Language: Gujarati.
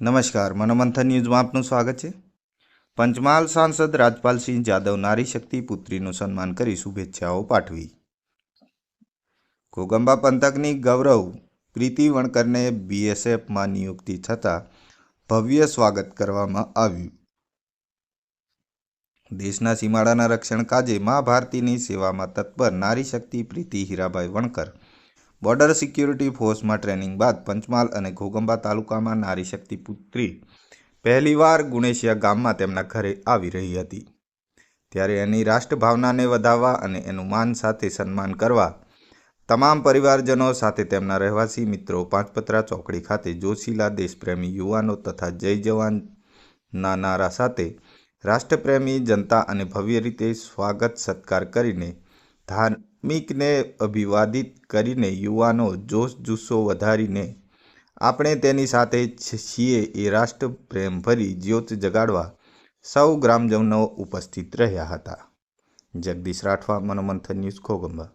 નમસ્કાર મનોમંથન ન્યૂઝમાં આપનું સ્વાગત છે. પંચમહાલ સાંસદ રાજપાલસિંહ જાદવ નારી શક્તિ પુત્રીનું સન્માન કરી શુભેચ્છાઓ પાઠવી. ઘોગંબા પંથકની ગૌરવ, પ્રીતિ વણકરને બીએસએફમાં નિયુક્તિ થતાં ભવ્ય સ્વાગત કરવામાં આવ્યું. દેશના સીમાડાના રક્ષણ કાજે મા ભારતીની સેવામાં તત્પર નારી શક્તિ પ્રીતિ હીરાભાઈ વણકર બોર્ડર સિક્યુરિટી ફોર્સમાં ટ્રેનિંગ બાદ પંચમહાલ અને ઘોગંબા તાલુકામાં નારી શક્તિ પુત્રી પહેલીવાર ગુણેશિયા ગામમાં તેમના ઘરે આવી રહી હતી. ત્યારે એની રાષ્ટ્રભાવનાને વધાવવા અને એનું માન સાથે સન્માન કરવા તમામ પરિવારજનો સાથે તેમના રહેવાસી મિત્રો પાંચપત્રા ચોકડી ખાતે જોશીલા દેશપ્રેમી યુવાનો તથા જય જવાનના નારા સાથે રાષ્ટ્રપ્રેમી જનતા અને ભવ્ય રીતે સ્વાગત સત્કાર કરીને ધાર્મિકને અભિવાદિત કરીને યુવાનો જોશ જુસ્સો વધારીને આપણે તેની સાથે છીએ એ રાષ્ટ્રપ્રેમભરી જ્યોત જગાડવા સૌ ગ્રામજનો ઉપસ્થિત રહ્યા હતા. જગદીશ રાઠવા, મનોમંથન ન્યૂઝ ખોગંબા.